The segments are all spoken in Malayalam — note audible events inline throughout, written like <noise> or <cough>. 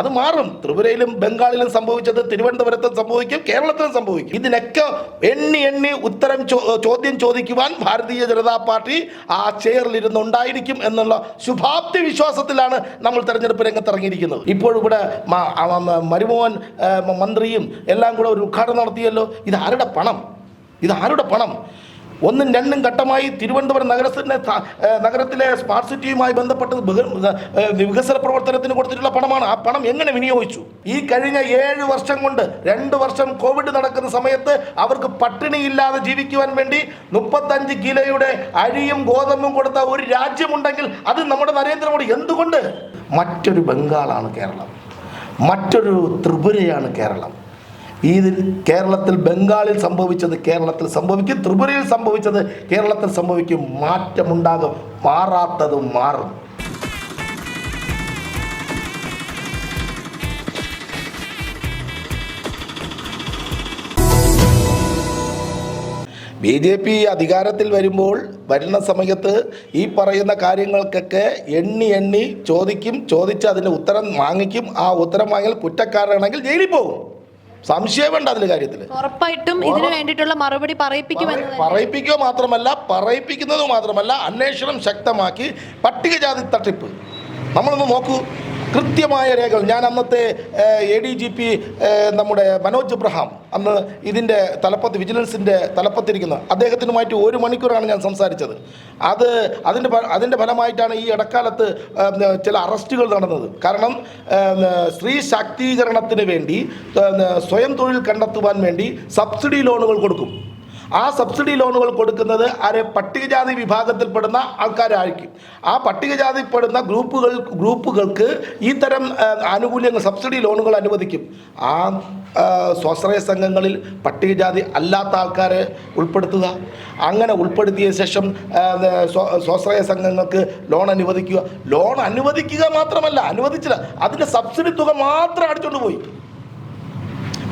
അത് മാറും. ത്രിപുരയിലും ബംഗാളിലും സംഭവിച്ചത് തിരുവനന്തപുരത്തും സംഭവിക്കും കേരളത്തിലും സംഭവിക്കും. ഇതിനൊക്കെ എണ്ണി എണ്ണി ഉത്തരം ചോദ്യം ചോദിക്കുവാൻ ഭാരതീയ ജനതാ പാർട്ടി ആ ചെയറിൽ ഇരുന്നുണ്ടായിരിക്കും എന്നുള്ള ശുഭാപ്തി വിശ്വാസത്തിലാണ് നമ്മൾ തെരഞ്ഞെടുപ്പ് രംഗത്ത് ഇറങ്ങിയിരിക്കുന്നത് ഇപ്പോൾ ഇവിടെ മരുമോഹൻ മന്ത്രിയും എല്ലാം കൂടെ ഒരു ഉദ്ഘാടനം നടത്തിയല്ലോ. ഇത് ആരുടെ പണം? ഇത് ആരുടെ പണം? ഒന്നും രണ്ടും ഘട്ടമായി തിരുവനന്തപുരം നഗരത്തിന്റെ നഗരത്തിലെ സ്മാർട്ട് സിറ്റിയുമായി ബന്ധപ്പെട്ട് വികസന പ്രവർത്തനത്തിന് കൊടുത്തിട്ടുള്ള പണമാണ്. ആ പണം എങ്ങനെ വിനിയോഗിച്ചു? ഈ കഴിഞ്ഞ ഏഴ് വർഷം കൊണ്ട് രണ്ട് വർഷം കോവിഡ് നടക്കുന്ന സമയത്ത് അവർക്ക് പട്ടിണിയില്ലാതെ ജീവിക്കുവാൻ വേണ്ടി മുപ്പത്തഞ്ച് കിലോയുടെ അരിയും ഗോതമ്പും കൊടുത്ത ഒരു രാജ്യമുണ്ടെങ്കിൽ അത് നമ്മുടെ നരേന്ദ്രമോദി എന്തുകൊണ്ട്? മറ്റൊരു ബംഗാളാണ് കേരളം. മറ്റൊരു ത്രിപുരയാണ് കേരളം. ഇതിൽ കേരളത്തിൽ ബംഗാളിൽ സംഭവിച്ചത് കേരളത്തിൽ സംഭവിക്കും ത്രിപുരയിൽ സംഭവിച്ചത് കേരളത്തിൽ സംഭവിക്കും. മാറ്റമുണ്ടാകും മാറാത്തത് മാറും. ബി ജെ പി അധികാരത്തിൽ വരുമ്പോൾ വരുന്ന സമയത്ത് ഈ പറയുന്ന കാര്യങ്ങൾക്കൊക്കെ എണ്ണി എണ്ണി ചോദിക്കും ചോദിച്ച് അതിന്റെ ഉത്തരം വാങ്ങിക്കും. ആ ഉത്തരം വാങ്ങിയാൽ കുറ്റക്കാരനാണെങ്കിൽ ജയിലിൽ പോകും. സംശയം വേണ്ട അതിന്റെ കാര്യത്തിൽ ഉറപ്പായിട്ടും ഇതിനു വേണ്ടിയിട്ടുള്ള മറുപടി പറയിപ്പിക്കുമെന്ന്. പറയിപ്പിക്കുക മാത്രമല്ല പറയിപ്പിക്കുന്നത് മാത്രമല്ല അന്വേഷണം ശക്തമാക്കി പട്ടികജാതി തട്ടിപ്പ്. നമ്മളൊന്ന് നോക്കൂ. കൃത്യമായ രേഖകൾ. ഞാൻ അന്നത്തെ എ ഡി ജി പി നമ്മുടെ മനോജ് എബ്രഹാം അന്ന് ഇതിന്റെ തലപ്പത്ത് വിജിലൻസിന്റെ തലപ്പത്തിരിക്കുന്ന അദ്ദേഹത്തിനുമായിട്ട് ഒരു മണിക്കൂറാണ് ഞാൻ സംസാരിച്ചത്. അത് അതിന്റെ അതിന്റെ ഫലമായിട്ടാണ് ഈ ഇടക്കാലത്ത് ചില അറസ്റ്റുകൾ നടന്നത്. കാരണം സ്ത്രീ ശാക്തീകരണത്തിന് വേണ്ടി സ്വയം തൊഴിൽ കണ്ടെത്തുവാൻ വേണ്ടി സബ്സിഡി ലോണുകൾ കൊടുക്കും. ആ സബ്സിഡി ലോണുകൾ കൊടുക്കുന്നത് ആരെ പട്ടികജാതി വിഭാഗത്തിൽപ്പെടുന്ന ആൾക്കാരായിരിക്കും. ആ പട്ടികജാതിപ്പെടുന്ന ഗ്രൂപ്പുകൾ ഗ്രൂപ്പുകൾക്ക് ഈ തരം ആനുകൂല്യങ്ങൾ സബ്സിഡി ലോണുകൾ അനുവദിക്കും. ആ സ്വാശ്രയ സംഘങ്ങളിൽ പട്ടികജാതി അല്ലാത്ത ആൾക്കാരെ ഉൾപ്പെടുത്തുക. അങ്ങനെ ഉൾപ്പെടുത്തിയ ശേഷം സ്വാശ്രയ സംഘങ്ങൾക്ക് ലോൺ അനുവദിക്കുക. ലോൺ അനുവദിക്കുക മാത്രമല്ല അനുവദിച്ചില്ല. അതിന്റെ സബ്സിഡി തുക മാത്രം അടിച്ചുകൊണ്ട് പോയി.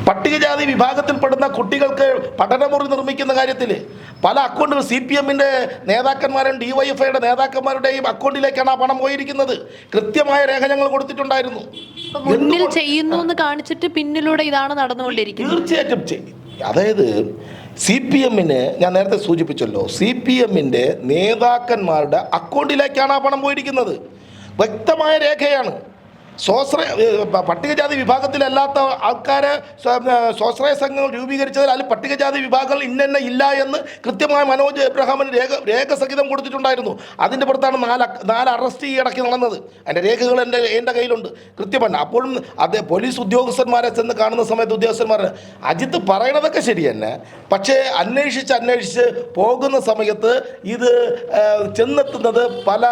പട്ടികജാതി വിഭാഗത്തിൽപ്പെടുന്ന കുട്ടികൾക്ക് പഠനമുറി നിർമ്മിക്കുന്ന കാര്യത്തിൽ പല അക്കൗണ്ടുകൾ സി പി എമ്മിന്റെ നേതാക്കന്മാരും ഡി വൈ എഫ് ഐയുടെ നേതാക്കന്മാരുടെയും അക്കൗണ്ടിലേക്കാണ് ആ പണം പോയിരിക്കുന്നത്. കൃത്യമായ രേഖ ഞങ്ങൾ കൊടുത്തിട്ടുണ്ടായിരുന്നു മുന്നിൽ ചെയ്യുന്നു എന്ന് കാണിച്ചിട്ട് പിന്നിലൂടെ ഇതാണ് നടന്നുകൊണ്ടിരിക്കുന്നത്. തീർച്ചയായിട്ടും അതായത് സി പി എമ്മിന് ഞാൻ നേരത്തെ സൂചിപ്പിച്ചല്ലോ സി പി എമ്മിന്റെ നേതാക്കന്മാരുടെ അക്കൗണ്ടിലേക്കാണ് ആ പണം പോയിരിക്കുന്നത്. വ്യക്തമായ രേഖയാണ്. സ്വാശ്രയ പട്ടികജാതി വിഭാഗത്തിലല്ലാത്ത ആൾക്കാരെ സ്വാശ്രയ സംഘങ്ങൾ രൂപീകരിച്ചതിൽ അതിൽ പട്ടികജാതി വിഭാഗങ്ങൾ ഇന്നെന്നെ ഇല്ല എന്ന് കൃത്യമായ മനോജ് എബ്രഹാമിന് രേഖ രേഖ സഹിതം കൊടുത്തിട്ടുണ്ടായിരുന്നു. അതിന്റെ പുറത്താണ് നാല് നാല് അറസ്റ്റ് ഈ ഇടയ്ക്ക് നടന്നത്. അതിന്റെ രേഖകൾ എന്റെ എന്റെ കയ്യിലുണ്ട്. കൃത്യമാണ്. അപ്പോഴും അതേ പോലീസ് ഉദ്യോഗസ്ഥന്മാരെ ചെന്ന് കാണുന്ന സമയത്ത് ഉദ്യോഗസ്ഥന്മാർ അജിത്ത് പറയണതൊക്കെ ശരി തന്നെ പക്ഷേ അന്വേഷിച്ച് അന്വേഷിച്ച് പോകുന്ന സമയത്ത് ഇത് ചെന്നെത്തുന്നത് പല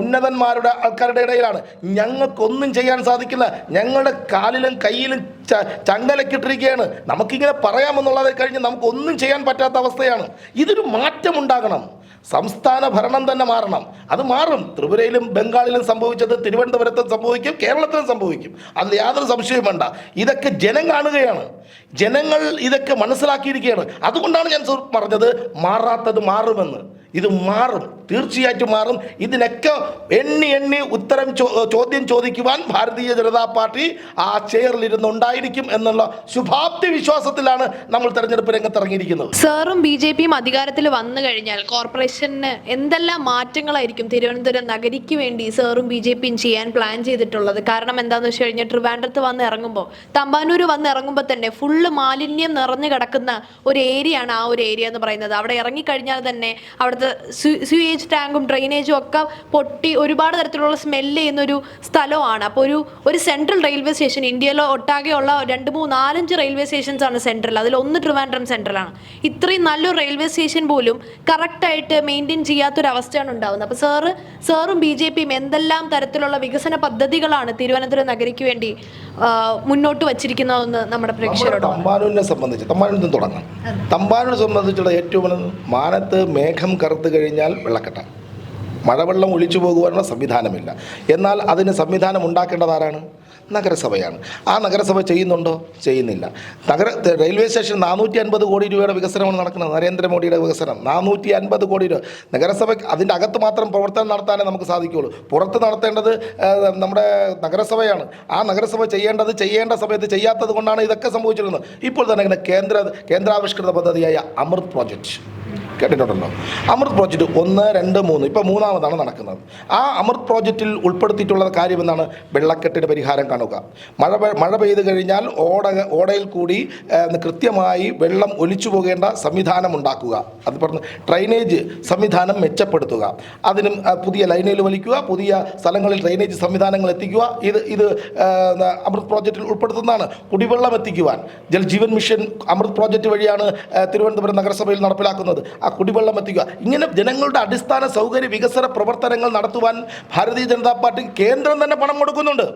ഉന്നതന്മാരുടെ ആൾക്കാരുടെ ഇടയിലാണ്. ഞങ്ങൾക്കൊന്നും ചെയ്യാൻ സാധിക്കില്ല. ഞങ്ങളുടെ കാലിലും കയ്യിലും ചങ്ങലക്കിട്ടിരിക്കുകയാണ്. നമുക്കിങ്ങനെ പറയാമെന്നുള്ളത് കഴിഞ്ഞ് നമുക്കൊന്നും ചെയ്യാൻ പറ്റാത്ത അവസ്ഥയാണ്. ഇതൊരു മാറ്റമുണ്ടാകണം. സംസ്ഥാന ഭരണം തന്നെ മാറണം. അത് മാറും. ത്രിപുരയിലും ബംഗാളിലും സംഭവിച്ചത് തിരുവനന്തപുരത്തും സംഭവിക്കും കേരളത്തിലും സംഭവിക്കും. അതിൽ യാതൊരു സംശയവും വേണ്ട. ഇതൊക്കെ ജനം കാണുകയാണ്. ജനങ്ങൾ ഇതൊക്കെ മനസ്സിലാക്കിയിരിക്കുകയാണ്. അതുകൊണ്ടാണ് ഞാൻ പറഞ്ഞത് മാറാത്തത് മാറുമെന്ന്. ഇത് മാറും. തീർച്ചയായിട്ടും മാറും. ഇതിനൊക്കെ എണ്ണി എണ്ണി ഉത്തരം ചോദ്യം ചോദിക്കുവാൻ ഭാരതീയ ജനതാ പാർട്ടി ആ ചെയറിൽ ഇരുന്നുണ്ടായിരിക്കും എന്നുള്ള ശുഭാപ്തി വിശ്വാസത്തിലാണ് നമ്മൾ തെരഞ്ഞെടുപ്പ് രംഗത്ത് ഇറങ്ങിയിരിക്കുന്നത് സാറും ബി ജെ പിയും അധികാരത്തിൽ വന്നു കഴിഞ്ഞാൽ കോർപ്പറേഷന് എന്തെല്ലാം മാറ്റങ്ങളായിരിക്കും തിരുവനന്തപുരം നഗരിക്ക് വേണ്ടി സാറും ബി ജെ പിയും ചെയ്യാൻ പ്ലാൻ ചെയ്തിട്ടുള്ളത്? കാരണം എന്താണെന്ന് വെച്ച് കഴിഞ്ഞാൽ ട്രിവാൻഡ്രത്ത് വന്ന് ഇറങ്ങുമ്പോൾ തമ്പാനൂർ വന്ന് ഇറങ്ങുമ്പോൾ തന്നെ ഫുള്ള് മാലിന്യം നിറഞ്ഞു കിടക്കുന്ന ഒരു ഏരിയ ആണ് ആ ഒരു ഏരിയ എന്ന് പറയുന്നത്. അവിടെ ഇറങ്ങിക്കഴിഞ്ഞാൽ തന്നെ അവിടുത്തെ സ്യൂയേജ് ടാങ്കും ഡ്രെയിനേജും ഒക്കെ പൊട്ടി ഒരുപാട് തരത്തിലുള്ള സ്മെല്ല് ചെയ്യുന്ന ഒരു സ്ഥലമാണ്. അപ്പോൾ ഒരു ഒരു സെൻട്രൽ റെയിൽവേ സ്റ്റേഷൻ ഇന്ത്യയിലോ ഒട്ടാകെയുള്ള രണ്ട് മൂന്ന് നാലഞ്ച് റെയിൽവേ സ്റ്റേഷൻസ് ആണ് സെൻട്രൽ അതിൽ ഒന്ന് ട്രിവാൻഡ്രം സെൻട്രലാണ് ഇത്രയും നല്ലൊരു റെയിൽവേ സ്റ്റേഷൻ പോലും കറക്റ്റായിട്ട് മെയിന്റെയിൻ ചെയ്യാത്തൊരവസ്ഥയാണ് ഉണ്ടാകുന്നത് അപ്പോൾ സാറ് സാറും ബി ജെ പിയും എന്തെല്ലാം തരത്തിലുള്ള വികസന പദ്ധതികളാണ് തിരുവനന്തപുരം നഗരിക്ക് വേണ്ടി മുന്നോട്ട് വച്ചിരിക്കുന്നതെന്ന് നമ്മുടെ പ്രേക്ഷകരോട് തമ്പാനൂരിനെ സംബന്ധിച്ച് തമ്പാനൂരിൽ നിന്ന് തുടങ്ങാം. തമ്പാനൂരിനെ സംബന്ധിച്ചുള്ള ഏറ്റവും മാനത്ത് മേഘം കറുത്തു കഴിഞ്ഞാൽ വെള്ളക്കെട്ട മഴവെള്ളം ഒഴിച്ചു പോകുവാനുള്ള സംവിധാനമില്ല. എന്നാൽ അതിന് സംവിധാനം ഉണ്ടാക്കേണ്ടത് ആരാണ്? നഗരസഭയാണ്. ആ നഗരസഭ ചെയ്യുന്നുണ്ടോ? ചെയ്യുന്നില്ല. നഗര റെയിൽവേ സ്റ്റേഷൻ നാനൂറ്റി അൻപത് കോടി രൂപയുടെ വികസനമാണ് നടക്കുന്നത്. നരേന്ദ്രമോദിയുടെ വികസനം. നാനൂറ്റി അൻപത് കോടി രൂപ. നഗരസഭ അതിന്റെ അകത്ത് മാത്രം പ്രവർത്തനം നടത്താനേ നമുക്ക് സാധിക്കുകയുള്ളൂ. പുറത്ത് നടത്തേണ്ടത് നമ്മുടെ നഗരസഭയാണ്. ആ നഗരസഭ ചെയ്യേണ്ടത് ചെയ്യേണ്ട സമയത്ത് ചെയ്യാത്തത് കൊണ്ടാണ് ഇതൊക്കെ സംഭവിച്ചിരുന്നത്. ഇപ്പോൾ തന്നെ കേന്ദ്ര കേന്ദ്രാവിഷ്കൃത പദ്ധതിയായ അമൃത് പ്രോജക്റ്റ്. കേട്ടിട്ടുണ്ടല്ലോ അമൃത് പ്രോജക്റ്റ് ഒന്ന് രണ്ട് മൂന്ന്. ഇപ്പോൾ മൂന്നാമതാണ് നടക്കുന്നത്. ആ അമൃത് പ്രോജക്റ്റിൽ ഉൾപ്പെടുത്തിയിട്ടുള്ള കാര്യം എന്താണ്? വെള്ളക്കെട്ടിന് പരിഹാരം കാണുക. മഴ മഴ പെയ്ത് കഴിഞ്ഞാൽ ഓട ഓടയിൽ കൂടി കൃത്യമായി വെള്ളം ഒലിച്ചു പോകേണ്ട സംവിധാനം ഉണ്ടാക്കുക. അത് പറഞ്ഞ് ഡ്രൈനേജ് സംവിധാനം മെച്ചപ്പെടുത്തുക. അതിനും പുതിയ ലൈനുകൾ വലിക്കുക പുതിയ സ്ഥലങ്ങളിൽ ഡ്രൈനേജ് സംവിധാനങ്ങൾ എത്തിക്കുക. ഇത് ഇത് അമൃത് പ്രോജക്റ്റിൽ ഉൾപ്പെടുത്തുന്നതാണ്. കുടിവെള്ളം എത്തിക്കുവാൻ. ജൽജീവൻ മിഷൻ അമൃത് പ്രോജക്റ്റ് വഴിയാണ് തിരുവനന്തപുരം നഗരസഭയിൽ നടപ്പിലാക്കുന്നത്. ആ കുടിവെള്ളം എത്തിക്കുക. ഇങ്ങനെ ജനങ്ങളുടെ അടിസ്ഥാന സൗകര്യ വികസന പ്രവർത്തനങ്ങൾ നടത്തുവാൻ ഭാരതീയ ജനതാ പാർട്ടി കേന്ദ്രം തന്നെ പണം കൊടുക്കുന്നുണ്ട്.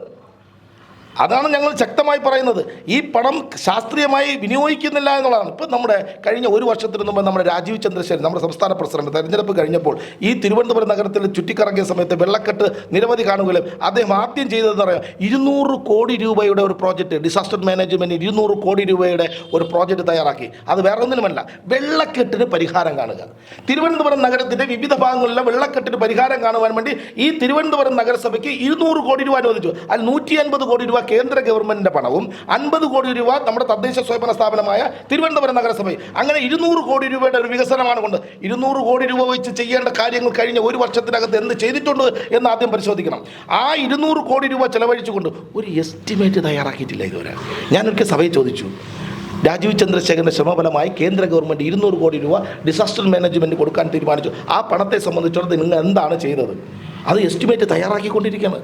അതാണ് ഞങ്ങൾ ശക്തമായി പറയുന്നത്. ഈ പണം ശാസ്ത്രീയമായി വിനിയോഗിക്കുന്നില്ല എന്നുള്ളതാണ്. ഇപ്പം നമ്മുടെ കഴിഞ്ഞ ഒരു വർഷത്തിന് മുമ്പ് നമ്മുടെ രാജീവ് ചന്ദ്രശേഖരൻ നമ്മുടെ സംസ്ഥാന പ്രസിഡന്റ് തെരഞ്ഞെടുപ്പ് കഴിഞ്ഞപ്പോൾ ഈ തിരുവനന്തപുരം നഗരത്തിൽ ചുറ്റിക്കറങ്ങിയ സമയത്ത് വെള്ളക്കെട്ട് നിരവധി കാണുകയും അദ്ദേഹം ആദ്യം ചെയ്തതെന്ന് പറയാം ഇരുന്നൂറ് കോടി രൂപയുടെ ഒരു പ്രോജക്റ്റ് ഡിസാസ്റ്റർ മാനേജ്മെന്റ് ഇരുന്നൂറ് കോടി രൂപയുടെ ഒരു പ്രോജക്റ്റ് തയ്യാറാക്കി. അത് വേറെ ഒന്നിനുമല്ല വെള്ളക്കെട്ടിന് പരിഹാരം കാണുക. തിരുവനന്തപുരം നഗരത്തിന്റെ വിവിധ ഭാഗങ്ങളിലെ വെള്ളക്കെട്ടിന് പരിഹാരം കാണുവാൻ വേണ്ടി ഈ തിരുവനന്തപുരം നഗരസഭയ്ക്ക് ഇരുന്നൂറ് കോടി രൂപ അനുവദിച്ചു. അതിൽ നൂറ്റി അൻപത് കോടി രൂപ കേന്ദ്ര ഗവൺമെന്റിന്റെ പണവും അൻപത് കോടി രൂപ നമ്മുടെ തദ്ദേശ സ്വയംഭരണ സ്ഥാപനമായ തിരുവനന്തപുരം നഗരസഭ അങ്ങനെ ഇരുന്നൂറ് കോടി രൂപയുടെ ഒരു വികസനമാണ് കൊണ്ട് ഇരുന്നൂറ് കോടി രൂപ വെച്ച് ചെയ്യേണ്ട കാര്യങ്ങൾ കഴിഞ്ഞ ഒരു വർഷത്തിനകത്ത് എന്ത് ചെയ്തിട്ടുണ്ട് എന്ന് ആദ്യം പരിശോധിക്കണം. ആ ഇരുന്നൂറ് കോടി രൂപ ചെലവഴിച്ചുകൊണ്ട് ഒരു എസ്റ്റിമേറ്റ് തയ്യാറാക്കിയിട്ടില്ല ഇതുവരെ. ഞാനൊരിക്കൽ സഭയെ ചോദിച്ചു. രാജീവ് ചന്ദ്രശേഖരന്റെ ശ്രമഫലമായി കേന്ദ്ര ഗവൺമെന്റ് ഇരുന്നൂറ് കോടി രൂപ ഡിസാസ്റ്റർ മാനേജ്മെന്റ് കൊടുക്കാൻ തീരുമാനിച്ചു. ആ പണത്തെ സംബന്ധിച്ചിടത്ത് നിങ്ങൾ എന്താണ് ചെയ്തത്? അത് എസ്റ്റിമേറ്റ് തയ്യാറാക്കിക്കൊണ്ടിരിക്കുകയാണ്.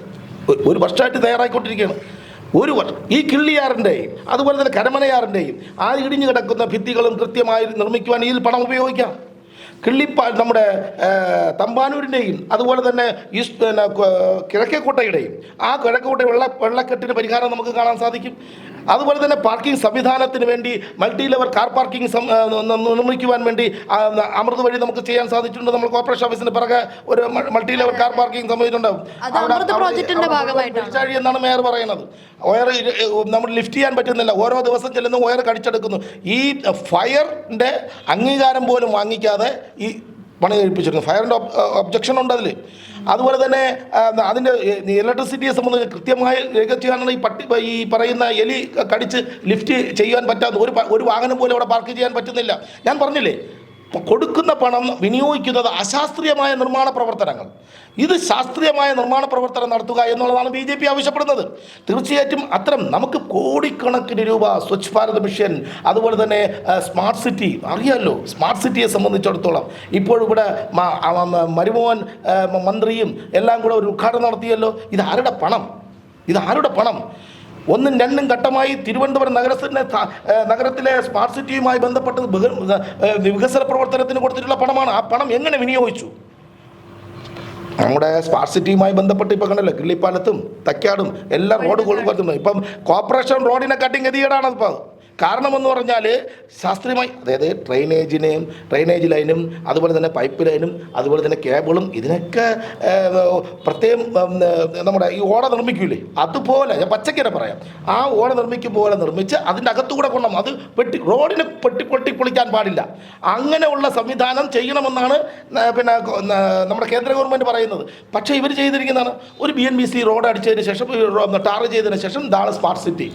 ഒരു വർഷമായിട്ട് തയ്യാറാക്കിക്കൊണ്ടിരിക്കുകയാണ് ഒരു ഈ കിള്ളിയാറിന്റെയും അതുപോലെ തന്നെ കരമനയാറിന്റെയും ആ ഇടിഞ്ഞു കിടക്കുന്ന ഭിത്തികളും കൃത്യമായി നിർമ്മിക്കുവാൻ ഇതിൽ പണം ഉപയോഗിക്കാം. കിള്ളിപ്പാ നമ്മുടെ തമ്പാനൂരിന്റെയും അതുപോലെ തന്നെ ഈസ്റ്റ് പിന്നെ കിഴക്കേക്കോട്ടയുടെയും ആ കിഴക്കേക്കോട്ട വെള്ള വെള്ളക്കെട്ടിന് പരിഹാരം നമുക്ക് കാണാൻ സാധിക്കും. അതുപോലെ തന്നെ പാർക്കിംഗ് സംവിധാനത്തിന് വേണ്ടി മൾട്ടി ലെവൽ കാർ പാർക്കിംഗ് നിർമ്മിക്കുവാൻ വേണ്ടി അമൃത് വഴി നമുക്ക് ചെയ്യാൻ സാധിച്ചിട്ടുണ്ട്. നമ്മൾ കോർപ്പറേഷൻ ഓഫീസിന് പിറകെ ഒരു മൾട്ടി ലെവൽ കാർ പാർക്കിംഗ് സംഭവിച്ചിട്ടുണ്ടാവും ഭാഗമായിട്ടാണ്. എന്നാണ് മേയർ പറയുന്നത്. വയർ നമ്മൾ ലിഫ്റ്റ് ചെയ്യാൻ പറ്റുന്നില്ല. ഓരോ ദിവസം ചെല്ലുന്ന വയർ കടിച്ചെടുക്കുന്നു. ഈ ഫയറിന്റെ അംഗീകാരം പോലും വാങ്ങിക്കാതെ ഈ പണി കഴിപ്പിച്ചിരുന്നു ഫയറിന്റെ ഒബ്ജക്ഷൻ ഉണ്ട് അതിൽ അതുപോലെ തന്നെ അതിന്റെ ഇലക്ട്രിസിറ്റിയെ സംബന്ധിച്ച് കൃത്യമായി രേഖ ഈ പട്ടി ഈ പറയുന്ന എലി കടിച്ച് ലിഫ്റ്റ് ചെയ്യാൻ പറ്റാത്ത ഒരു ഒരു വാഹനം പോലും അവിടെ പാർക്ക് ചെയ്യാൻ പറ്റുന്നില്ല. ഞാൻ പറഞ്ഞില്ലേ കൊടുക്കുന്ന പണം വിനിയോഗിക്കുന്നത് അശാസ്ത്രീയമായ നിർമ്മാണ പ്രവർത്തനങ്ങൾ. ഇത് ശാസ്ത്രീയമായ നിർമ്മാണ പ്രവർത്തനം നടത്തുക എന്നുള്ളതാണ് ബി ജെ പി ആവശ്യപ്പെടുന്നത്. തീർച്ചയായിട്ടും അത്തരം നമുക്ക് കോടിക്കണക്കിന് രൂപ സ്വച്ഛ് ഭാരത് മിഷൻ അതുപോലെ തന്നെ സ്മാർട്ട് സിറ്റി അറിയാമല്ലോ സ്മാർട്ട് സിറ്റിയെ സംബന്ധിച്ചിടത്തോളം. മ- മരുമോഹൻ മന്ത്രിയും എല്ലാം കൂടെ ഒരു ഉദ്ഘാടനം നടത്തിയല്ലോ. ഇത് ആരുടെ പണം? ഇത് ആരുടെ പണം? ഒന്നും രണ്ടും ഘട്ടമായി തിരുവനന്തപുരം നഗരത്തിന്റെ നഗരത്തിലെ സ്മാർട്ട് സിറ്റിയുമായി ബന്ധപ്പെട്ട് വികസന പ്രവർത്തനത്തിന് കൊടുത്തിട്ടുള്ള പണമാണ്. ആ പണം എങ്ങനെ വിനിയോഗിച്ചു? നമ്മുടെ സ്മാർട്ട് സിറ്റിയുമായി ബന്ധപ്പെട്ട് ഇപ്പോൾ കണ്ടല്ലോ കിള്ളിപ്പാലത്തും തക്കാടും എല്ലാ റോഡ് കൊടുക്കുന്നു ഇപ്പം കോർപ്പറേഷൻ റോഡിനെ കട്ടിങ് ഗതികേടാണ് ഇപ്പോൾ കാരണമെന്ന് പറഞ്ഞാൽ ശാസ്ത്രീയമായി അതായത് ഡ്രൈനേജിനെയും ഡ്രൈനേജ് ലൈനും അതുപോലെ തന്നെ പൈപ്പ് ലൈനും അതുപോലെ തന്നെ കേബിളും ഇതിനൊക്കെ പ്രത്യേകം നമ്മുടെ ഈ ഓട നിർമ്മിക്കൂലേ? അതുപോലെ ഞാൻ പച്ചക്കര പറയാം. ആ ഓട നിർമ്മിക്കും പോലെ നിർമ്മിച്ച് അതിന്റെ അകത്തുകൂടെ കൊണ്ടും അത് പെട്ടി റോഡിന് പെട്ടി പൊട്ടി പൊളിക്കാൻ പാടില്ല. അങ്ങനെയുള്ള സംവിധാനം ചെയ്യണമെന്നാണ് പിന്നെ നമ്മുടെ കേന്ദ്ര ഗവൺമെന്റ് പറയുന്നത്. പക്ഷേ ഇവർ ചെയ്തിരിക്കുന്നതാണ്. ഒരു B N B C road അടിച്ചതിന് ശേഷം ടാർ ചെയ്തതിന് ശേഷം ഇതാണ് സ്മാർട്ട് സിറ്റി.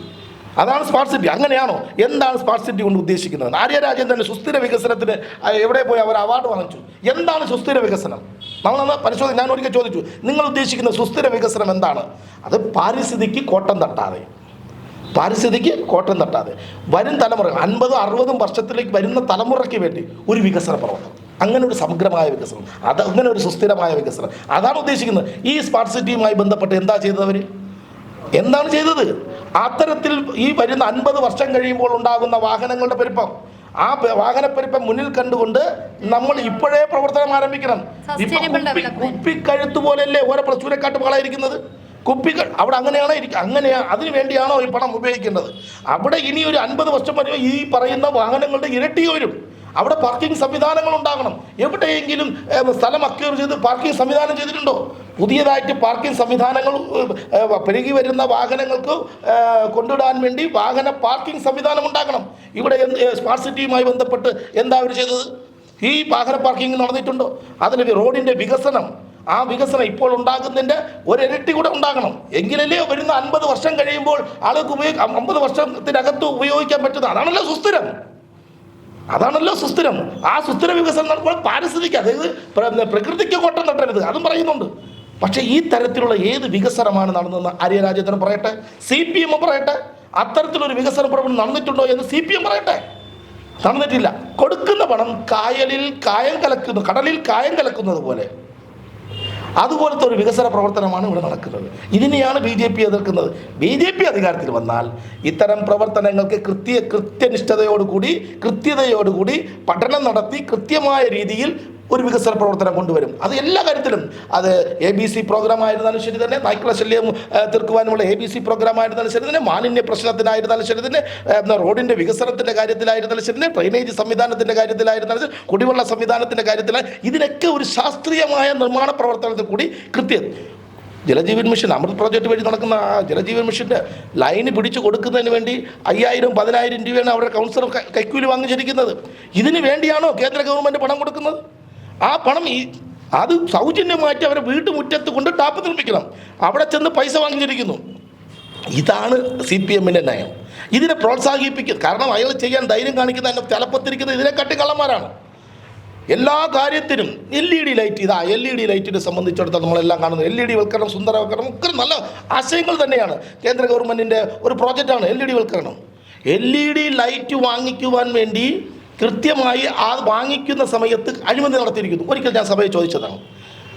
അതാണ് സ്മാർട്ട് സിറ്റി. അങ്ങനെയാണോ? എന്താണ് സ്മാർട്ട് സിറ്റി കൊണ്ട് ഉദ്ദേശിക്കുന്നത്? ആര്യ രാജേന്ദ്രൻ സുസ്ഥിര വികസനത്തിന് എവിടെ പോയി അവർ അവാർഡ് വാങ്ങിച്ചു? എന്താണ് സുസ്ഥിര വികസനം? നമ്മളന്ന് പരിശോധന ഞാൻ ഒരിക്കൽ ചോദിച്ചു നിങ്ങൾ ഉദ്ദേശിക്കുന്ന സുസ്ഥിര വികസനം എന്താണ്? അത് പാരിസ്ഥിതിക്ക് കോട്ടം തട്ടാതെ. പാരിസ്ഥിതിക്ക് കോട്ടം തട്ടാതെ. വരും തലമുറ അൻപതും അറുപതും വർഷത്തിലേക്ക് വരുന്ന തലമുറയ്ക്ക് വേണ്ടി ഒരു വികസന പ്രവർത്തനം. അങ്ങനെ ഒരു സമഗ്രമായ വികസനം. അത് അങ്ങനെ ഒരു സുസ്ഥിരമായ വികസനം. അതാണ് ഉദ്ദേശിക്കുന്നത്. ഈ സ്മാർട്ട് സിറ്റിയുമായി ബന്ധപ്പെട്ട് എന്താ ചെയ്തത് അവർ എന്താണ് ചെയ്തത്? അത്തരത്തിൽ ഈ വരുന്ന അൻപത് വർഷം കഴിയുമ്പോൾ ഉണ്ടാകുന്ന വാഹനങ്ങളുടെ പെരുപ്പം. ആ വാഹനപ്പെരുപ്പം മുന്നിൽ കണ്ടുകൊണ്ട് നമ്മൾ ഇപ്പോഴേ പ്രവർത്തനം ആരംഭിക്കണം. കുപ്പി-. കുപ്പിക്കഴുത്ത് പോലെയല്ലേ ഓരോ പ്രസൂരക്കാട്ട് പാളായിരിക്കുന്നത്? കുപ്പികൾ അവിടെ അങ്ങനെയാണോ ഇരിക്കുക അങ്ങനെയാ അതിനു വേണ്ടിയാണോ ഈ പണം ഉപയോഗിക്കേണ്ടത്? അവിടെ ഇനി ഒരു അൻപത് വർഷം വരെ ഈ പറയുന്ന വാഹനങ്ങളുടെ ഇരട്ടി വരും അവിടെ പാർക്കിംഗ് സംവിധാനങ്ങൾ ഉണ്ടാകണം. എവിടെയെങ്കിലും സ്ഥലം അക്യൂർ ചെയ്ത് പാർക്കിംഗ് സംവിധാനം ചെയ്തിട്ടുണ്ടോ? പുതിയതായിട്ട് പാർക്കിംഗ് സംവിധാനങ്ങൾ പെരുകി വരുന്ന വാഹനങ്ങൾക്ക് കൊണ്ടിടാൻ വേണ്ടി വാഹന പാർക്കിംഗ് സംവിധാനം ഉണ്ടാക്കണം ഇവിടെ സ്മാർട്ട് സിറ്റിയുമായി ബന്ധപ്പെട്ട് എന്താ അവർ ചെയ്തത്? ഈ വാഹന പാർക്കിംഗ് നടന്നിട്ടുണ്ടോ? അതിന് റോഡിന്റെ വികസനം ആ വികസനം ഇപ്പോൾ ഉണ്ടാകുന്നതിന്റെ ഒരിരട്ടി കൂടെ ഉണ്ടാകണം. എങ്കിലല്ലേ വരുന്ന അൻപത് വർഷം കഴിയുമ്പോൾ ആൾക്ക് ഉപയോഗ അമ്പത് വർഷത്തിനകത്ത് ഉപയോഗിക്കാൻ പറ്റുന്നത്. അതാണല്ലോ സുസ്ഥിരം. അതാണല്ലോ സുസ്ഥിരം. ആ സുസ്ഥിര വികസനം നടക്കുമ്പോൾ പാരിസ്ഥിതിക്ക് അതായത് പ്രകൃതിക്ക് കോട്ടം തട്ടരുത്. അതും പറയുന്നുണ്ട്. പക്ഷേ ഈ തരത്തിലുള്ള ഏത് വികസനമാണ് നടന്നതെന്ന് ആര്യ രാജേന്ദ്രൻ പറയട്ടെ? സി പി എം പറയട്ടെ? അത്തരത്തിലൊരു വികസന പ്രവർത്തനം നടന്നിട്ടുണ്ടോ എന്ന് സി പി എം പറയട്ടെ? നടന്നിട്ടില്ല. കൊടുക്കുന്ന പണം കായലിൽ കായം കലക്കുന്നു കടലിൽ കായം കലക്കുന്നത് പോലെ. അതുപോലത്തെ ഒരു വികസന പ്രവർത്തനമാണ് ഇവിടെ നടക്കുന്നത്. ഇതിനെയാണ് ബി ജെ പി എതിർക്കുന്നത്. ബി ജെ പി അധികാരത്തിൽ വന്നാൽ ഇത്തരം പ്രവർത്തനങ്ങൾക്ക് കൃത്യ കൃത്യനിഷ്ഠതയോടുകൂടി കൃത്യതയോടുകൂടി പഠനം നടത്തി കൃത്യമായ രീതിയിൽ ഒരു വികസന പ്രവർത്തനം കൊണ്ടുവരും. അത് എല്ലാ കാര്യത്തിലും. അത് എ ബി സി പ്രോഗ്രാം ആയിരുന്നാലും ശരി തന്നെ നായ്ക്കള ശല്യം തീർക്കുവാനുമുള്ള എ ബി സി പ്രോഗ്രാം ആയിരുന്നാലും ശരി തന്നെ മാലിന്യ പ്രശ്നത്തിനായിരുന്നാലും ശരി തന്നെ റോഡിന്റെ വികസനത്തിന്റെ കാര്യത്തിലായിരുന്നാലും ശരി തന്നെ ഡ്രൈനേജ് സംവിധാനത്തിന്റെ കാര്യത്തിലായിരുന്നാലും ശരി, കുടിവെള്ള സംവിധാനത്തിന്റെ കാര്യത്തിലായി ഇതിനൊക്കെ ഒരു ശാസ്ത്രീയമായ നിർമ്മാണ പ്രവർത്തനത്തിൽ കൂടി കൃത്യം. ജലജീവൻ മിഷൻ അമൃത് പ്രോജക്റ്റ് വഴി നടക്കുന്ന ആ ജലജീവൻ മിഷന്റെ ലൈന് പിടിച്ചു കൊടുക്കുന്നതിന് വേണ്ടി അയ്യായിരം പതിനായിരം രൂപയാണ് അവരുടെ കൗൺസിലർ കൈക്കൂലി വാങ്ങിച്ചിരിക്കുന്നത്. ഇതിന് വേണ്ടിയാണോ കേന്ദ്ര ഗവൺമെന്റ് പണം കൊടുക്കുന്നത്? ആ പണം ഈ അത് സൗജന്യമായിട്ട് അവരെ വീട്ടുമുറ്റത്ത് കൊണ്ട് ടാപ്പ് നിർമ്മിക്കണം അവിടെ ചെന്ന് പൈസ വാങ്ങിച്ചിരിക്കുന്നു. ഇതാണ് സി പി എമ്മിന്റെ നയം. ഇതിനെ പ്രോത്സാഹിപ്പിക്കുക കാരണം അയാൾ ചെയ്യാൻ ധൈര്യം കാണിക്കുന്ന എന്നെ തലപ്പത്തിരിക്കുന്ന ഇതിനെക്കാട്ടി കള്ളന്മാരാണ് എല്ലാ കാര്യത്തിനും എൽ ഇ ഡി ലൈറ്റ് ഇതാ എൽ ഇ ഡി ലൈറ്റിനെ സംബന്ധിച്ചിടത്തോളം നമ്മളെല്ലാം കാണുന്നത്. എൽ ഇ ഡി വൽക്കരണം സുന്ദരവൽക്കരണം ഒക്കെ നല്ല ആശയങ്ങൾ തന്നെയാണ്. കേന്ദ്ര ഗവൺമെന്റിന്റെ ഒരു പ്രോജക്റ്റാണ് എൽ ഇ ഡി വൽക്കരണം. എൽ ഇ ഡി ലൈറ്റ് വാങ്ങിക്കുവാൻ വേണ്ടി കൃത്യമായി ആ വാങ്ങിക്കുന്ന സമയത്ത് അഴിമതി നടത്തിയിരിക്കുന്നു. ഒരിക്കൽ ഞാൻ സഭയെ ചോദിച്ചതാണ്.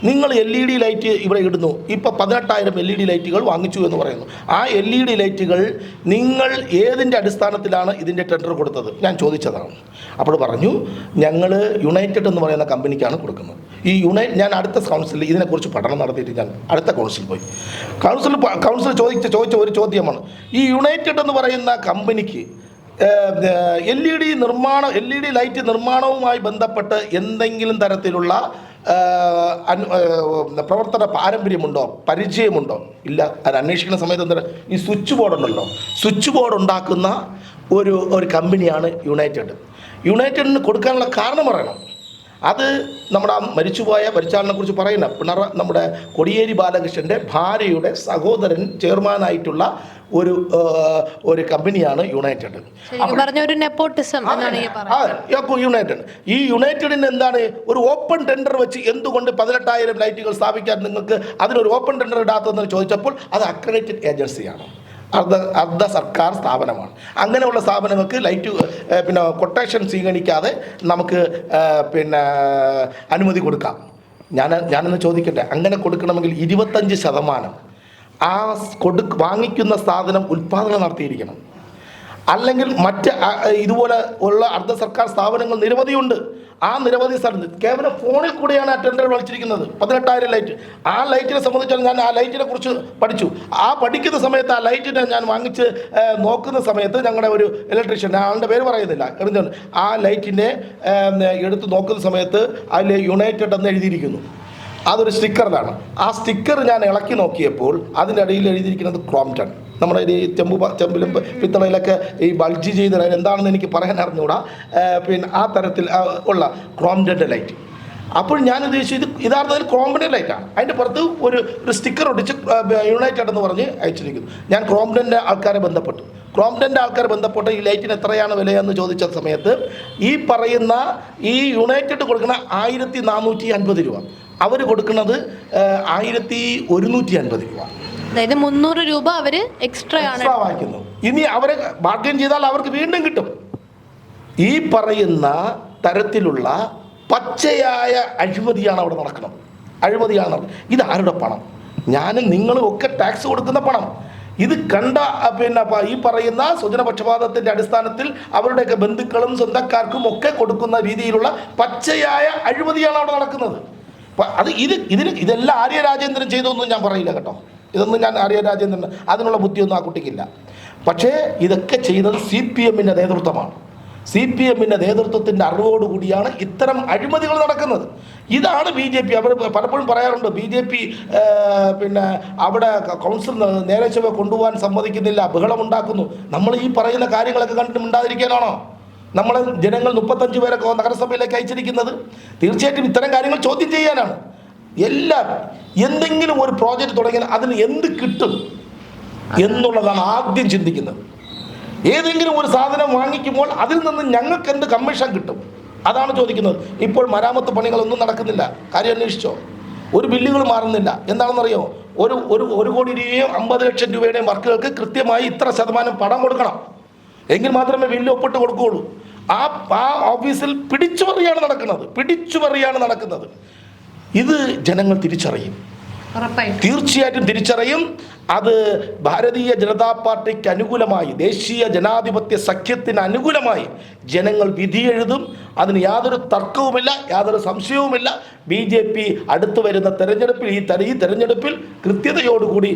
നിങ്ങൾ എൽ ഇ ഡി ലൈറ്റ് ഇവിടെ ഇടുന്നു. ഇപ്പോൾ പതിനെട്ടായിരം എൽ ഇ ഡി ലൈറ്റുകൾ വാങ്ങിച്ചു എന്ന് പറയുന്നു. ആ എൽ ഇ ഡി ലൈറ്റുകൾ നിങ്ങൾ ഏതിന്റെ അടിസ്ഥാനത്തിലാണ് ഇതിന്റെ ടെൻഡർ കൊടുത്തത്? ഞാൻ ചോദിച്ചതാണ്. അപ്പോൾ പറഞ്ഞു ഞങ്ങൾ യുണൈറ്റഡ് എന്ന് പറയുന്ന കമ്പനിക്കാണ് കൊടുക്കുന്നത്. ഈ യുണൈറ്റ് ഞാൻ അടുത്ത കൗൺസിലിൽ ഇതിനെക്കുറിച്ച് പഠനം നടത്തിയിട്ട് ഞാൻ അടുത്ത കൗൺസിൽ പോയി. കൗൺസിൽ കൗൺസിൽ ചോദിച്ച ചോദിച്ച ഒരു ചോദ്യമാണ്. ഈ യുണൈറ്റഡ് എന്ന് പറയുന്ന കമ്പനിക്ക് എൽ ഇ ഡി നിർമ്മാണം എൽ ഇ ഡി ലൈറ്റ് നിർമ്മാണവുമായി ബന്ധപ്പെട്ട് എന്തെങ്കിലും തരത്തിലുള്ള പ്രവർത്തന പാരമ്പര്യമുണ്ടോ? പരിചയമുണ്ടോ? ഇല്ല. അത് അന്വേഷിക്കുന്ന സമയത്ത് എന്താ ഈ സ്വിച്ച് ബോർഡ് ഉണ്ടല്ലോ. സ്വിച്ച് ബോർഡ് ഉണ്ടാക്കുന്ന ഒരു ഒരു കമ്പനിയാണ് യുണൈറ്റഡ്. യുണൈറ്റഡിന് കൊടുക്കാനുള്ള കാരണം പറയണം. അത് നമ്മുടെ ആ മരിച്ചുപോയ മരിച്ചാളിനെ കുറിച്ച് പറയുന്ന പിണറ നമ്മുടെ കൊടിയേരി ബാലകൃഷ്ണന്റെ ഭാര്യയുടെ സഹോദരൻ ചെയർമാനായിട്ടുള്ള ഒരു ഒരു കമ്പനിയാണ് യുണൈറ്റഡ്. യുണൈറ്റഡ്. ഈ യുണൈറ്റഡിന് എന്താണ് ഒരു ഓപ്പൺ ടെൻഡർ വെച്ച് എന്തുകൊണ്ട് പതിനെട്ടായിരം ലൈറ്റുകൾ സ്ഥാപിക്കാൻ നിങ്ങൾക്ക് അതിനൊരു ഓപ്പൺ ടെൻഡർ ഇടാത്തതെന്ന് ചോദിച്ചപ്പോൾ അത് അക്രഡിറ്റഡ് ഏജൻസിയാണ് അർദ്ധ അർദ്ധ സർക്കാർ സ്ഥാപനമാണ്. അങ്ങനെയുള്ള സ്ഥാപനങ്ങൾക്ക് ലൈറ്റ് പിന്നെ കൊട്ടേഷൻ സ്വീകരിക്കാതെ നമുക്ക് പിന്നെ അനുമതി കൊടുക്കാം. ഞാൻ ഞാനൊന്ന് ചോദിക്കട്ടെ അങ്ങനെ കൊടുക്കണമെങ്കിൽ ഇരുപത്തഞ്ച് ശതമാനം ആ കൊടു വാങ്ങിക്കുന്ന സാധനം ഉൽപ്പാദനം നടത്തിയിരിക്കണം. അല്ലെങ്കിൽ മറ്റ് ഇതുപോലെ ഉള്ള അർദ്ധ സർക്കാർ സ്ഥാപനങ്ങൾ നിരവധിയുണ്ട്. ആ നിരവധി സ്ഥലത്ത് കേവലം ഫോണിൽ കൂടെയാണ് അറ്റൻഡർ ടെൻഡർ വിളിച്ചിരിക്കുന്നത് പതിനെട്ടായിരം ലൈറ്റ് ആ ലൈറ്റിനെ സംബന്ധിച്ചാണ് ഞാൻ ആ ലൈറ്റിനെ കുറിച്ച് പഠിച്ചു. ആ പഠിക്കുന്ന സമയത്ത് ആ ലൈറ്റിനെ ഞാൻ വാങ്ങിച്ച് നോക്കുന്ന സമയത്ത് ഞങ്ങളുടെ ഒരു ഇലക്ട്രീഷ്യൻ ആളുടെ പേര് പറയുന്നില്ല എന്തുകൊണ്ട് ആ ലൈറ്റിനെ എടുത്ത് നോക്കുന്ന സമയത്ത് അതിൽ യുണൈറ്റഡ് എന്ന് എഴുതിയിരിക്കുന്നു. അതൊരു സ്റ്റിക്കറിലാണ്. ആ സ്റ്റിക്കർ ഞാൻ ഇളക്കി നോക്കിയപ്പോൾ അതിന്റെ അടിയിൽ എഴുതിയിരിക്കുന്നത് ക്രോംറ്റൺ നമ്മുടെ ഈ ചെമ്പ് ചെമ്പിലും പിത്തളയിലൊക്കെ ഈ ബൾജ് ചെയ്ത് അതിന് എന്താണെന്ന് എനിക്ക് പറയാൻ അറിഞ്ഞുകൂടാ പിന്നെ ആ തരത്തിൽ ഉള്ള ക്രോംറ്റന്റെ ലൈറ്റ് അപ്പോൾ ഞാൻ ഉദ്ദേശിച്ചു ഇത് യഥാർത്ഥത്തിൽ ക്രോംപ്റ്റൻ ലൈറ്റാണ് അതിന്റെ പുറത്ത് ഒരു ഒരു സ്റ്റിക്കർ ഒടിച്ച് യുണൈറ്റഡ് എന്ന് പറഞ്ഞ് അയച്ചിരിക്കുന്നു. ഞാൻ ക്രോംപ്റ്റന്റെ ആൾക്കാരെ ബന്ധപ്പെട്ടു. ക്രോംപ്റ്റന്റെ ആൾക്കാരെ ബന്ധപ്പെട്ട് ഈ ലൈറ്റിന് എത്രയാണ് വിലയെന്ന് ചോദിച്ച സമയത്ത് ഈ പറയുന്ന ഈ യുണൈറ്റഡ് കൊടുക്കുന്ന ആയിരത്തി നാനൂറ്റി അൻപത് രൂപ. അവർ കൊടുക്കുന്നത് ആയിരത്തി ഒരുന്നൂറ്റി അൻപത് രൂപ. അതായത് മുന്നൂറ് രൂപ അവർ എക്സ്ട്രാ ആണ് എക്സ്ട്രാ വാങ്ങിക്കുന്നു. ഇനി അവരെ ബാർഗൈൻ ചെയ്താൽ അവർക്ക് വീണ്ടും കിട്ടും. ഈ പറയുന്ന തരത്തിലുള്ള പച്ചയായ അഴിമതിയാണ് അവിടെ നടക്കുന്നത്. അഴിമതിയാണ് ഇത് ആരുടെ പണം? ഞാനും നിങ്ങളും ഒക്കെ ടാക്സ് കൊടുക്കുന്ന പണം. ഇത് കണ്ട പിന്നെ ഈ പറയുന്ന സ്വജനപക്ഷപാതത്തിന്റെ അടിസ്ഥാനത്തിൽ അവരുടെയൊക്കെ ബന്ധുക്കളും സ്വന്തക്കാർക്കും ഒക്കെ കൊടുക്കുന്ന രീതിയിലുള്ള പച്ചയായ അഴിമതിയാണ് അവിടെ നടക്കുന്നത്. അത് ഇത് ഇതിന് ഇതെല്ലാം ആര്യ രാജേന്ദ്രൻ ചെയ്തൊന്നും ഞാൻ പറയില്ല കേട്ടോ. ഇതൊന്നും ഞാൻ ആര്യ രാജേന്ദ്രൻ അതിനുള്ള ബുദ്ധിയൊന്നും ആ കുട്ടിക്കില്ല. പക്ഷേ ഇതൊക്കെ ചെയ്തത് സി പി എമ്മിന്റെ നേതൃത്വമാണ്. സി പി എമ്മിന്റെ നേതൃത്വത്തിന്റെ അറിവോടുകൂടിയാണ് ഇത്തരം അഴിമതികൾ നടക്കുന്നത്. ഇതാണ് ബി ജെ പി. അവർ പലപ്പോഴും പറയാറുണ്ട് ബി ജെ പി പിന്നെ അവിടെ കൗൺസിൽ നേരെ ചൊവ്വെ കൊണ്ടുപോകാൻ സമ്മതിക്കുന്നില്ല ബഹളമുണ്ടാക്കുന്നു നമ്മൾ ഈ പറയുന്ന കാര്യങ്ങളൊക്കെ കണ്ടിട്ട് മിണ്ടാതിരിക്കാനാണോ? നമ്മൾ ജനങ്ങൾ മുപ്പത്തഞ്ച് പേരെ നഗരസഭയിലേക്ക് അയച്ചിരിക്കുന്നത് തീർച്ചയായിട്ടും ഇത്തരം കാര്യങ്ങൾ ചോദ്യം ചെയ്യാനാണ്. എല്ലാം എന്തെങ്കിലും ഒരു പ്രോജക്റ്റ് തുടങ്ങിയാൽ അതിന് എന്ത് കിട്ടും എന്നുള്ളതാണ് ആദ്യം ചിന്തിക്കുന്നത്. ഏതെങ്കിലും ഒരു സാധനം വാങ്ങിക്കുമ്പോൾ അതിൽ നിന്ന് ഞങ്ങൾക്ക് എന്ത് കമ്മീഷൻ കിട്ടും? അതാണ് ചോദിക്കുന്നത്. ഇപ്പോൾ മരാമത്ത് പണികളൊന്നും നടക്കുന്നില്ല. കാര്യം അന്വേഷിച്ചോ? ഒരു ബില്ലുകൾ മാറുന്നില്ല. എന്താണെന്നറിയോ? ഒരു ഒരു ഒരു കോടി രൂപയും അമ്പത് ലക്ഷം രൂപയുടെയും വർക്കുകൾക്ക് കൃത്യമായി ഇത്ര ശതമാനം പണം കൊടുക്കണം. എങ്കിൽ മാത്രമേ ബില്ല് ഒപ്പിട്ട് കൊടുക്കുകയുള്ളൂ. ആ ആ ഓഫീസിൽ പിടിച്ചുപറിയാണ് നടക്കുന്നത്. പിടിച്ചുപറിയാണ് നടക്കുന്നത്. ഇത് ജനങ്ങൾ തിരിച്ചറിയും. തീർച്ചയായിട്ടും തിരിച്ചറിയും. അത് ഭാരതീയ ജനതാ പാർട്ടിക്ക് അനുകൂലമായി ദേശീയ ജനാധിപത്യ സഖ്യത്തിന് അനുകൂലമായി ജനങ്ങൾ വിധി എഴുതും. അതിന് യാതൊരു തർക്കവുമില്ല യാതൊരു സംശയവുമില്ല. ബി ജെ പി അടുത്തു വരുന്ന തെരഞ്ഞെടുപ്പിൽ ഈ തെര ഈ തെരഞ്ഞെടുപ്പിൽ കൃത്യതയോടുകൂടി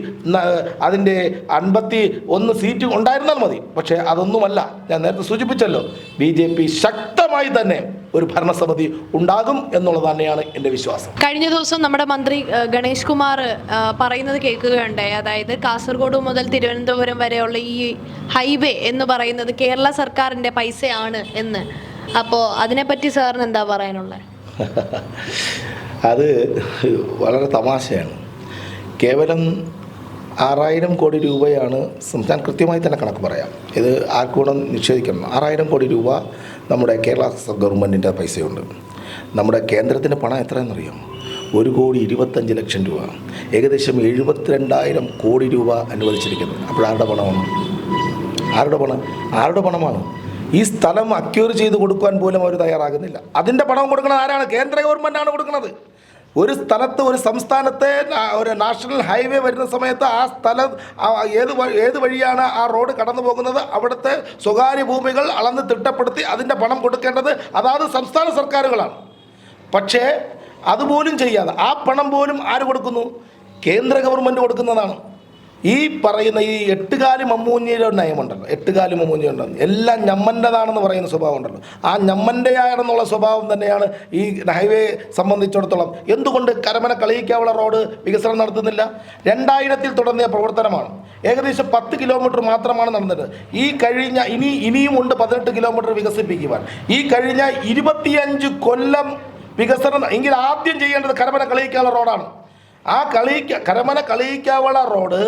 അതിന്റെ അൻപത്തി ഒന്ന് സീറ്റ് ഉണ്ടായിരുന്നാൽ മതി. പക്ഷേ അതൊന്നുമല്ല. ഞാൻ നേരത്തെ സൂചിപ്പിച്ചല്ലോ ബി ശക്തമായി തന്നെ ഒരു ഭരണസമിതി ഉണ്ടാകും എന്നുള്ളത് തന്നെയാണ് എന്റെ വിശ്വാസം. കഴിഞ്ഞ ദിവസം നമ്മുടെ മന്ത്രി ഗണേഷ് കുമാർ പറയുന്നത് കേൾക്കുകയുണ്ടായി. അതായത് കാസർഗോഡ് മുതൽ തിരുവനന്തപുരം വരെയുള്ള ഈ ഹൈവേ എന്ന് പറയുന്നത് കേരള സർക്കാരിന്റെ പൈസയാണ് എന്ന്. അപ്പോൾ അതിനെപ്പറ്റി സാറിന് എന്താ പറയാനുള്ളത് <laughs> അത് വളരെ തമാശയാണ്. കേവലം ആറായിരം കോടി രൂപയാണ് സംസ്ഥാനം കൃത്യമായി തന്നെ കണക്ക് പറയാം. ഇത് ആർക്കൂടെ നിഷേധിക്കണം. ആറായിരം കോടി രൂപ നമ്മുടെ കേരള ഗവൺമെന്റിന്റെ പൈസയുണ്ട്. നമ്മുടെ കേന്ദ്രത്തിന്റെ പണം എത്രയെന്നറിയാം ഒരു കോടി ഇരുപത്തഞ്ച് ലക്ഷം രൂപ. ഏകദേശം എഴുപത്തിരണ്ടായിരം കോടി രൂപ അനുവദിച്ചിരിക്കുന്നു. അപ്പോഴാരുടെ പണമാണ്? ആരുടെ പണം? ആരുടെ പണമാണ്? ഈ സ്ഥലം അക്യൂർ ചെയ്ത് കൊടുക്കാൻ പോലും അവർ തയ്യാറാകുന്നില്ല. അതിന്റെ പണം കൊടുക്കുന്നത് ആരാണ്? കേന്ദ്ര ഗവൺമെന്റാണ് കൊടുക്കുന്നത്. ഒരു സ്ഥലത്ത് ഒരു സംസ്ഥാനത്തെ ഒരു നാഷണൽ ഹൈവേ വരുന്ന സമയത്ത് ആ സ്ഥലം ഏത് ഏത് വഴിയാണ് ആ റോഡ് കടന്നു പോകുന്നത്? അവിടുത്തെ സ്വകാര്യ ഭൂമികൾ അളന്ന് തിട്ടപ്പെടുത്തി അതിന്റെ പണം കൊടുക്കേണ്ടത് അതാത് സംസ്ഥാന സർക്കാരുകളാണ്. പക്ഷേ അതുപോലും ചെയ്യാതെ ആ പണം പോലും ആര് കൊടുക്കുന്നു? കേന്ദ്ര ഗവൺമെന്റ് കൊടുക്കുന്നതാണ്. ഈ പറയുന്ന ഈ എട്ടുകാലി മമ്മൂഞ്ഞിയുടെ നയമുണ്ടല്ലോ. എട്ടുകാലി മമ്മൂഞ്ഞി ഉണ്ടല്ലോ എല്ലാം ഞമ്മന്റെതാണെന്ന് പറയുന്ന സ്വഭാവം ഉണ്ടല്ലോ ആ ഞമ്മന്റെയാണെന്നുള്ള സ്വഭാവം തന്നെയാണ് ഈ ഹൈവേ സംബന്ധിച്ചിടത്തോളം. എന്തുകൊണ്ട് കരമന കളിയിക്കാവുള്ള റോഡ് വികസനം നടത്തുന്നില്ല? രണ്ടായിരത്തിൽ തുടങ്ങിയ പ്രവർത്തനമാണ്. ഏകദേശം പത്ത് കിലോമീറ്റർ മാത്രമാണ് നടന്നത്. ഈ കഴിഞ്ഞ ഇനി ഇനിയും ഉണ്ട് പതിനെട്ട് കിലോമീറ്റർ വികസിപ്പിക്കുവാൻ. ഈ കഴിഞ്ഞ ഇരുപത്തിയഞ്ച് കൊല്ലം വികസനം എങ്കിൽ ആദ്യം ചെയ്യേണ്ടത് കരമന കളിയിക്കാവുള്ള റോഡാണ്. ആ കളിക്ക Karamana Kaliyikkavila road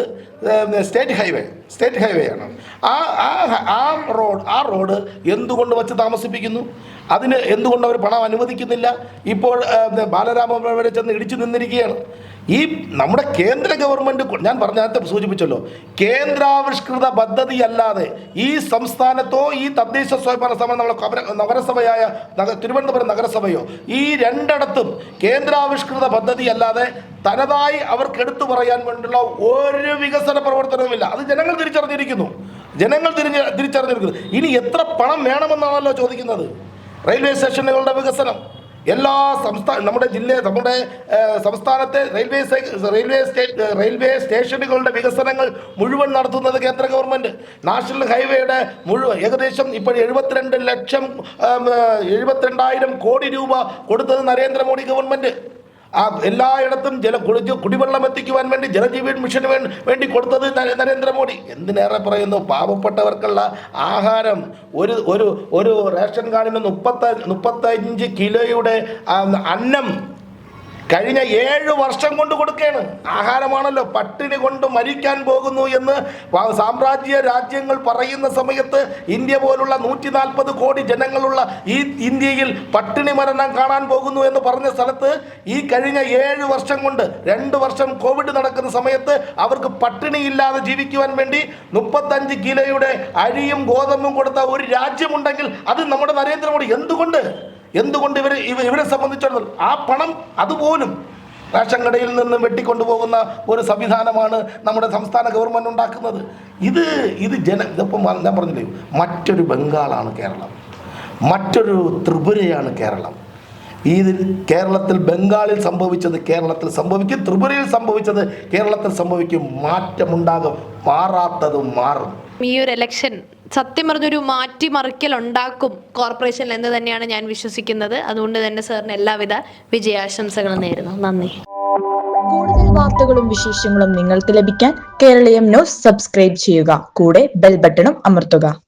state highway state highway ആണ്. ആ ആ ആ റോഡ് ആ റോഡ് എന്തുകൊണ്ട് വച്ച് താമസിപ്പിക്കുന്നു? അതിന് എന്തുകൊണ്ട് അവർ പണം അനുവദിക്കുന്നില്ല? ഇപ്പോൾ ബാലരാമൻ ബാലരാമ വരെ ചെന്ന് ഇടിച്ചു നിന്നിരിക്കുകയാണ്. ഈ നമ്മുടെ കേന്ദ്ര ഗവൺമെന്റ് ഞാൻ പറഞ്ഞ നേരത്തെ സൂചിപ്പിച്ചല്ലോ. കേന്ദ്രാവിഷ്കൃത പദ്ധതി അല്ലാതെ ഈ സംസ്ഥാനത്തോ ഈ തദ്ദേശ സ്വയംഭരണ സഭ നമ്മളെ നഗരസഭയായ നഗ തിരുവനന്തപുരം നഗരസഭയോ ഈ രണ്ടിടത്തും കേന്ദ്രാവിഷ്കൃത പദ്ധതി അല്ലാതെ തനതായി അവർക്ക് എടുത്തു പറയാൻ വേണ്ടിയുള്ള ഒരു വികസന പ്രവർത്തനവുമില്ല അത് ജനങ്ങൾ തിരിച്ചറിഞ്ഞിരിക്കുന്നു. ജനങ്ങൾ തിരിഞ്ഞ് തിരിച്ചറിഞ്ഞിരിക്കുന്നു. ഇനി എത്ര പണം വേണമെന്നാണല്ലോ ചോദിക്കുന്നത്? റെയിൽവേ സ്റ്റേഷനുകളുടെ വികസനം. എല്ലാ സംസ്ഥാന നമ്മുടെ ജില്ല നമ്മുടെ സംസ്ഥാനത്തെ റെയിൽവേ റെയിൽവേ സ്റ്റേ റെയിൽവേ സ്റ്റേഷനുകളുടെ വികസനങ്ങൾ മുഴുവൻ നടത്തുന്നത് കേന്ദ്ര ഗവൺമെന്റ് നാഷണൽ ഹൈവേയുടെ മുഴുവൻ ഏകദേശം ഇപ്പോൾ എഴുപത്തിരണ്ട് ലക്ഷം എഴുപത്തിരണ്ടായിരം കോടി രൂപ കൊടുത്തത് നരേന്ദ്രമോദി ഗവൺമെന്റ് ആ എല്ലായിടത്തും ജല കുടി കുടിവെള്ളം എത്തിക്കുവാൻ വേണ്ടി ജലജീവൻ മിഷന് വേണ്ടി കൊടുത്തത് നരേ- നരേന്ദ്രമോദി എന്തിനേറെ പറയുന്നു? പാവപ്പെട്ടവർക്കുള്ള ആഹാരം. ഒരു ഒരു ഒരു റേഷൻ കാർഡിന് മുപ്പത്ത മുപ്പത്തഞ്ച് കിലോയുടെ അന്നം കഴിഞ്ഞ ഏഴ് വർഷം കൊണ്ട് കൊടുക്കുകയാണ്. ആഹാരമാണല്ലോ പട്ടിണി കൊണ്ട് മരിക്കാൻ പോകുന്നു എന്ന് സാമ്രാജ്യ രാജ്യങ്ങൾ പറയുന്ന സമയത്ത് ഇന്ത്യ പോലുള്ള നൂറ്റി നാൽപ്പത് കോടി ജനങ്ങളുള്ള ഈ ഇന്ത്യയിൽ പട്ടിണി മരണം കാണാൻ പോകുന്നു എന്ന് പറഞ്ഞ സ്ഥലത്ത് ഈ കഴിഞ്ഞ ഏഴ് വർഷം കൊണ്ട് രണ്ട് വർഷം കോവിഡ് നടക്കുന്ന സമയത്ത് അവർക്ക് പട്ടിണിയില്ലാതെ ജീവിക്കുവാൻ വേണ്ടി മുപ്പത്തഞ്ച് കിലോയുടെ അരിയും ഗോതമ്പും കൊടുത്ത ഒരു രാജ്യമുണ്ടെങ്കിൽ അത് നമ്മുടെ നരേന്ദ്രമോദി. എന്തുകൊണ്ട്? എന്തുകൊണ്ട് ഇവർ ഇവ ഇവരെ സംബന്ധിച്ചിടത്തോളം ആ പണം അതുപോലും റേഷൻ കടയിൽ നിന്ന് വെട്ടിക്കൊണ്ടുപോകുന്ന ഒരു സംവിധാനമാണ് നമ്മുടെ സംസ്ഥാന ഗവൺമെന്റ് ഉണ്ടാക്കുന്നത്. ഇത് ഇത് ജന ഇതിപ്പം ഞാൻ പറഞ്ഞില്ലേ മറ്റൊരു ബംഗാളാണ് കേരളം. മറ്റൊരു ത്രിപുരയാണ് കേരളം. ഇതിൽ കേരളത്തിൽ ബംഗാളിൽ സംഭവിച്ചത് കേരളത്തിൽ സംഭവിക്കും ത്രിപുരയിൽ സംഭവിച്ചത് കേരളത്തിൽ സംഭവിക്കും മാറ്റമുണ്ടാകും മാറാത്തതും മാറും. ഈ ഒരു ഇലക്ഷൻ സത്യം പറഞ്ഞൊരു മാറ്റിമറിക്കൽ ഉണ്ടാക്കും കോർപ്പറേഷനിൽ എന്ന് തന്നെയാണ് ഞാൻ വിശ്വസിക്കുന്നത്. അതുകൊണ്ട് തന്നെ സാറിന് എല്ലാവിധ വിജയാശംസകളും നേരുന്നു. നന്ദി. കൂടുതൽ വാർത്തകളും വിശേഷങ്ങളും നിങ്ങൾക്ക് ലഭിക്കാൻ കേരളീയം ന്യൂസ് സബ്സ്ക്രൈബ് ചെയ്യുക. കൂടെ ബെൽ ബട്ടണും അമർത്തുക.